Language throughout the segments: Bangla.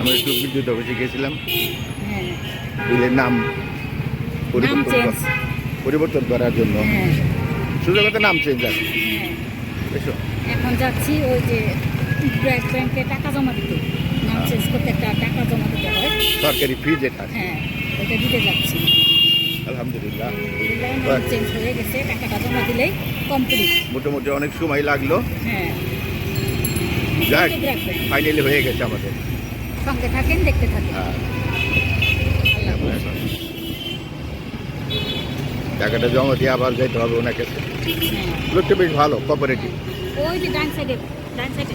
আমরা একটু বিদ্যুৎ অফিসে গেছিলাম হ্যাঁ। বিলের নাম পরিবর্তন। পরিবর্তন করার জন্য। হ্যাঁ। সুযোগত নাম চেঞ্জ আছে। হ্যাঁ। এসো। এখন যাচ্ছি ওই যে ব্র্যাক ব্যাংকে টাকা জমা দিতে। নাম চেঞ্জ করতে একটা টাকা জমা দিতে হয়। সরকারি ফি যেটা হ্যাঁ ওটা দিতে যাচ্ছি। আলহামদুলিল্লাহ। নাম চেঞ্জ হয়ে গেছে। টাকাটা জমা দিলেই কমপ্লিট মোটামুটি অনেক সময় লাগল। হ্যাঁ। যাক ফাইনালি হয়ে গেছে আমাদের। সঙ্গে থাকেন দেখতে থাকেন। হ্যাঁ। টাকাটা জমা দিয়ে আবার যাইতে হবে ওনাকে। হ্যাঁ। লোকটা বেশ ভালো কোঅপারেটিভ ওই যে ডান সাইডে ডান সাইডে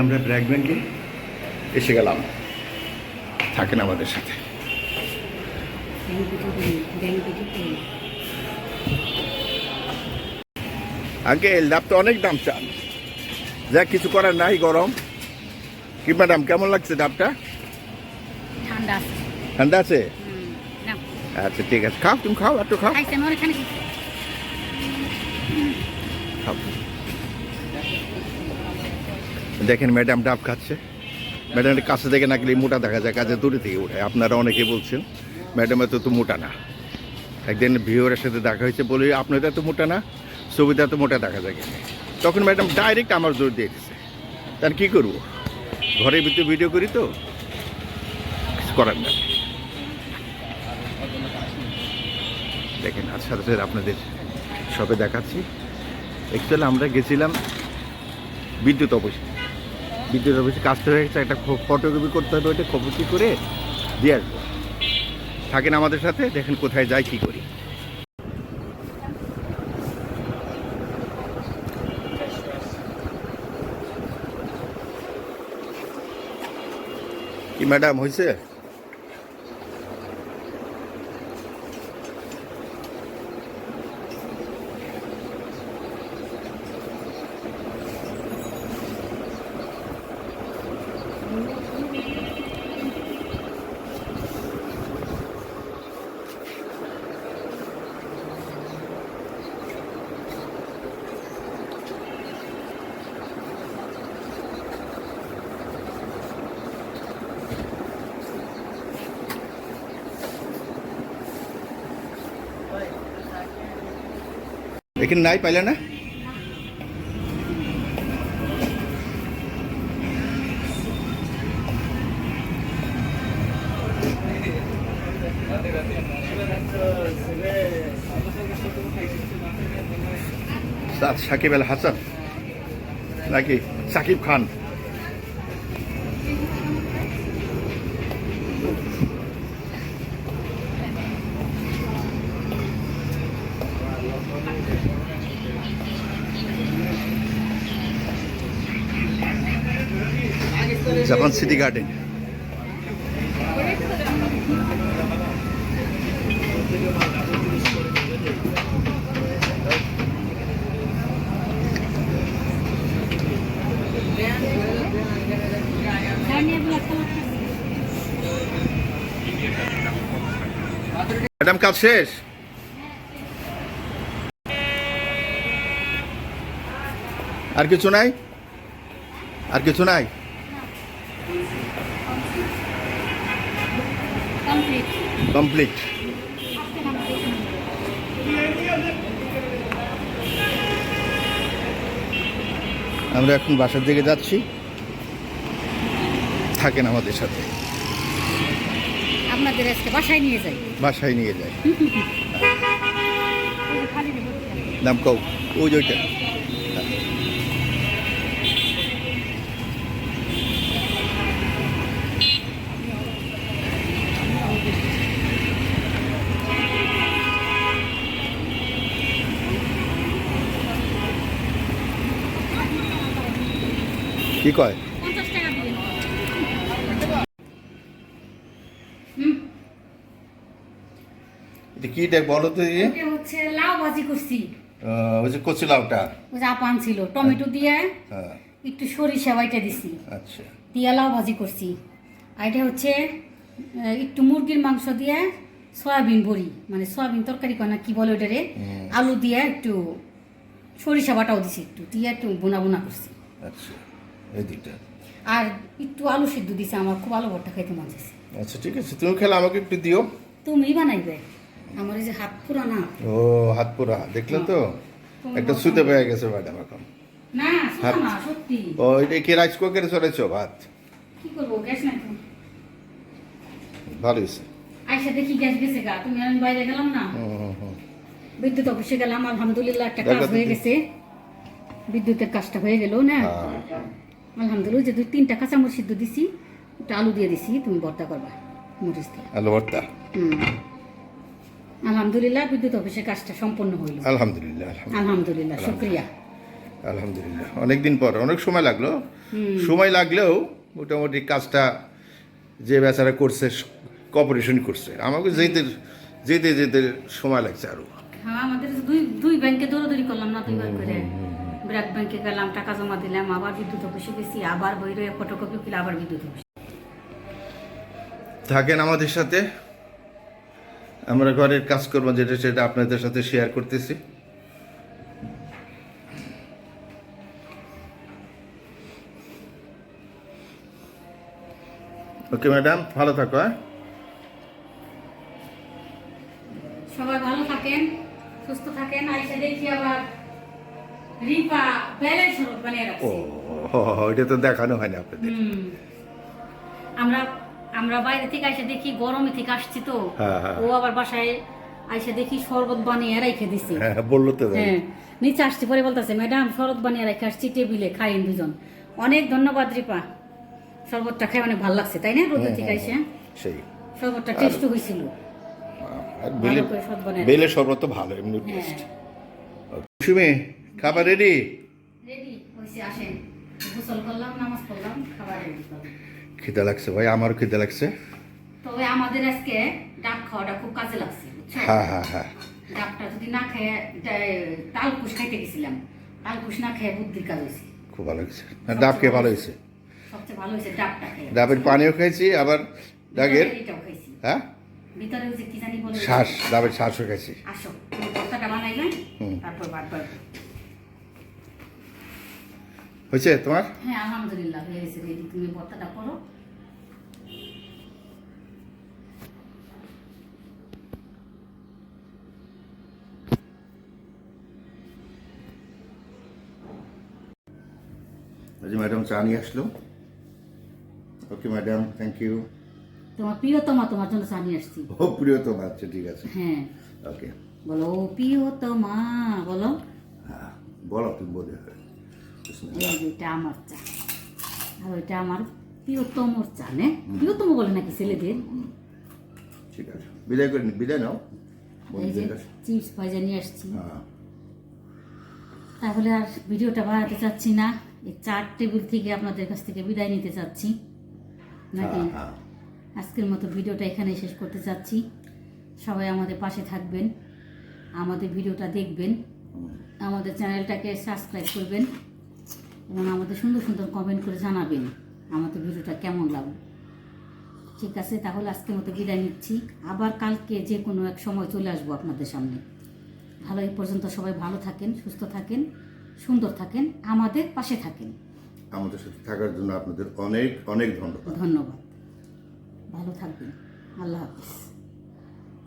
আমরা ব্র্যাক ব্যাংকে এসে গেলাম। থাকেন আমাদের সাথে। আঙ্কেল ডাব তো অনেক দাম চান। যা কিছু করার নাই গরম। কি ম্যাডাম কেমন লাগছে ডাবটা ঠান্ডা আছে। আচ্ছা ঠিক আছে। খাও তুমি খাও একটু খাও। দেখেন ম্যাডাম ডাব খাচ্ছে। ম্যাডামের কাছে থেকে না গেলে মোটা দেখা যায় কাজে দূরে থেকে উঠে আপনারা অনেকে বলছেন। ম্যাডাম, এত তো মোটা না। একদিন ভিওরের সাথে দেখা হয়েছে বলে আপনার এত মোটা না ছবিতে এত মোটা দেখা যায় তখন ম্যাডাম ডাইরেক্ট আমার জোর দিয়ে দিছে। তার কি করব? ঘরের ভিতরে ভিডিও করি তো? করার না দেখেন আর সাথে সাথে আপনাদের সবে দেখাচ্ছি। অ্যাকচুয়ালি আমরা গেছিলাম বিদ্যুৎ অফিসে। বিদ্যুৎ অফিসে কাজটা হয়ে গেছে, একটা ফটোকপি করতে হবে ওইটা কপি করে দিয়ে আসব। থাকেন আমাদের সাথে দেখেন কোথায় যাই কি করি। কি ম্যাডাম হয়েছে এখানে নাই পাইলে না সাকিব আল হাসান নাকি Shakib Khan Japan city garden madam কাজ শেষ? আর কিছু নাই? আর কিছু নাই? কমপ্লিট আমরা এখন বাসার দিকে যাচ্ছি। থাকেন আমাদের সাথে। আপনাদের আজকে বাসায় নিয়ে যাই। বাসায় নিয়ে যায় ওই যে খালি দেবো। নাম কৌ ওই ওইটা। কি কয়? এটা কি দেখ বলো তো এটা হচ্ছে লাউ ভাজি করছি। ওই যে কচি লাউটা। ওই যে আপান ছিল টমেটো দিয়ে হ্যাঁ। একটু সরিষা বাইটা দিছি। আচ্ছা। দিয়া লাউ ভাজি করছি। আর এটা হচ্ছে একটু মুরগির মাংস দিয়ে সয়াবিন বড়ি। মানে সয়াবিন তরকারি কয় না কি বলে ওটারে আলু দিয়ে একটু সরিষা বাটাও দিছি একটু। দিয়ে একটু বোনা বোনা করছি। আচ্ছা। এই দিকটা আর একটু আলু সিদ্ধ দিছে আমার খুব আলু ভর্তা খাইতে মন চাইছে। আচ্ছা ঠিক আছে তুমি খেলে আমাকে একটু দিও। তুমি বানাইবে আমার এই যে হাত পুরা না। ও হাত পোড়া দেখলেন তো? একটা সুতে পেয়ে গেছে ম্যাডাম এখন। না না সত্যি। ও এটা কি রাইস কুকারে চলেছ ভাত। কি করব গ্যাস নাই তো। ভালো হয়েছে। আইসা দেখি গ্যাস গেছে গা তুমি আমি বাইরে গেলাম না। বিদ্যুৎ অফিসে গেলাম আলহামদুলিল্লাহ একটা কাজ হয়ে গেছে। বিদ্যুতের কাজটা হয়ে গেল না? হ্যাঁ। আলহামদুলিল্লাহ যে দুই তিনটা কাঁচা মরিচ সিদ্ধ দিছি একটা আলু দিয়ে দিছি তুমি ভর্তা করবা মরিচ দিয়ে। আলু ভর্তা? হুম। আলহামদুলিল্লাহ বিদ্যুৎ অফিসের কাজটা সম্পন্ন হইল। আলহামদুলিল্লাহ আলহামদুলিল্লাহ। আলহামদুলিল্লাহ শুক্রিয়া। আলহামদুলিল্লাহ। অনেকদিন পর অনেক সময় লাগল। সময় লাগলেও মোটামুটি কাজটা যে বেচারা করছে কপারেশন করছে। আমাকে যেতে যেতে যেতে সময় লাগছে আরও। হ্যাঁ আমাদের দুই দুই ব্যাংকে দৌড়াদৌড়ি করলাম না দুইবার করে। ব্র্যাক ব্যাংকে গেলাম টাকা জমা দিলাম আবার বিদ্যুৎ অফিসে গেছি আবার বইরে ফটোকপি কিলে আবার বিদ্যুৎ অফিস। থাকেন আমাদের সাথে। আমরা ঘরের কাজ করব যেটা সেটা আপনাদের সাথে শেয়ার করতেছি। ওকে ম্যাডাম ভালো থাকো হ্যাঁ? সবাই ভালো থাকেন সুস্থ থাকেন আইসা দেখি আবার। রিপা ব্যালেন্স শরবত বানিয়ে ও রাখছে ওইটা তো দেখানো হয় না আপনাদের। হুম। আমরা আমরা বাইরে থেকে আইসা দেখি গরমে থেকে আসছি তো। হ্যাঁ, হ্যাঁ। ও আবার বাসায় দেখি শরবত বানিয়ে রেখে দিছি। হ্যাঁ বলল তো তাই। হ্যাঁ নিচে আসছে পরে বলতেছে ম্যাডাম শরবত বানিয়ে রেখে আসছি টেবিলে খাইন দুজন। অনেক ধন্যবাদ রিপা। শরবতটা খাই অনেক ভালো লাগছে তাই না রোদ থেকে আইসে? সেই। শরবতটা টেস্ট হয়েছিল আর বেলে করে শরবত বানায় বেলে শরবত তো ভালো এমনি টেস্ট খাবার রেডি রেডি হয়েছে আসেন। গোসল করলাম নামাজ পড়লাম খাবার রেডি খিদে লাগছে ভাই আমারও খিদে লাগছে। তবে আমাদের আজকে ডাব খাওয়াটা খুব কাজে লাগছে হ্যাঁ হ্যাঁ হ্যাঁ। ডাবটা যদি না খেয়ে ডা- তালকুশ খাইতে গেছিলাম। তালকুশ না খেয়ে বুদ্ধির কাজ হয়েছে। খুব ভালো হয়েছে ডাব খেয়ে ভালো হয়েছে? সবচেয়ে ভালো হয়েছে ডাবটা খেয়ে। ডাবের পানিও খাইছি আবার খাইছি। হ্যাঁ? ভিতরে হচ্ছে কি জানি বলে শ্বাস ডাবের শ্বাসও খাইছি। আসো ভর্তাটা বানাইবেন হুম। তারপর বারবার হয়েছে তোমার? হ্যাঁ আলহামদুলিল্লাহ হয়ে গেছে। রেডি তুমি ভর্তাটা করো। ম্যাডাম চা নিয়ে আসলো। ওকে ম্যাডাম থ্যাংক ইউ তোমার প্রিয়তমা তোমার জন্য চা নিয়ে আসছি। ও প্রিয় তো আচ্ছা ঠিক আছে। হ্যাঁ। ওকে বলো প্রিয়তমা বলো। হ্যাঁ বলো তুমি বলে। এই যে এটা আমার চা। আর ওইটা আমার প্রিয়তমর চা নে? প্রিয়তম বলে নাকি ছেলেদের? ঠিক আছে। বিদায় করে বিদায় নাও। এই যে চিপস ভাজা নিয়ে আসছি। হ্যাঁ। তাহলে আর ভিডিওটা বাড়াতে চাচ্ছি না। এই চার টেবিল থেকে আপনাদের কাছ থেকে বিদায় নিতে চাচ্ছি। নাকি? হ্যাঁ, হ্যাঁ। আজকের মতো ভিডিওটা এখানে শেষ করতে চাচ্ছি। সবাই আমাদের পাশে থাকবেন। আমাদের ভিডিওটা দেখবেন। আমাদের চ্যানেলটাকে সাবস্ক্রাইব করবেন। এবং আমাদের সুন্দর সুন্দর কমেন্ট করে জানাবেন আমাদের ভিডিওটা কেমন লাগল। ঠিক আছে তাহলে আজকের মতো বিদায় নিচ্ছি। আবার কালকে যে কোনো এক সময় চলে আসব আপনাদের সামনে। ভালো এই পর্যন্ত সবাই ভালো থাকেন সুস্থ থাকেন সুন্দর থাকেন আমাদের পাশে থাকেন। আমাদের সাথে থাকার জন্য আপনাদের অনেক অনেক ধন্যবাদ। ধন্যবাদ। ভালো থাকবেন। আল্লাহ হাফিজ।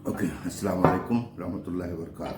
ওকে আসসালামু আলাইকুম রহমতুল্লাহ বরকাত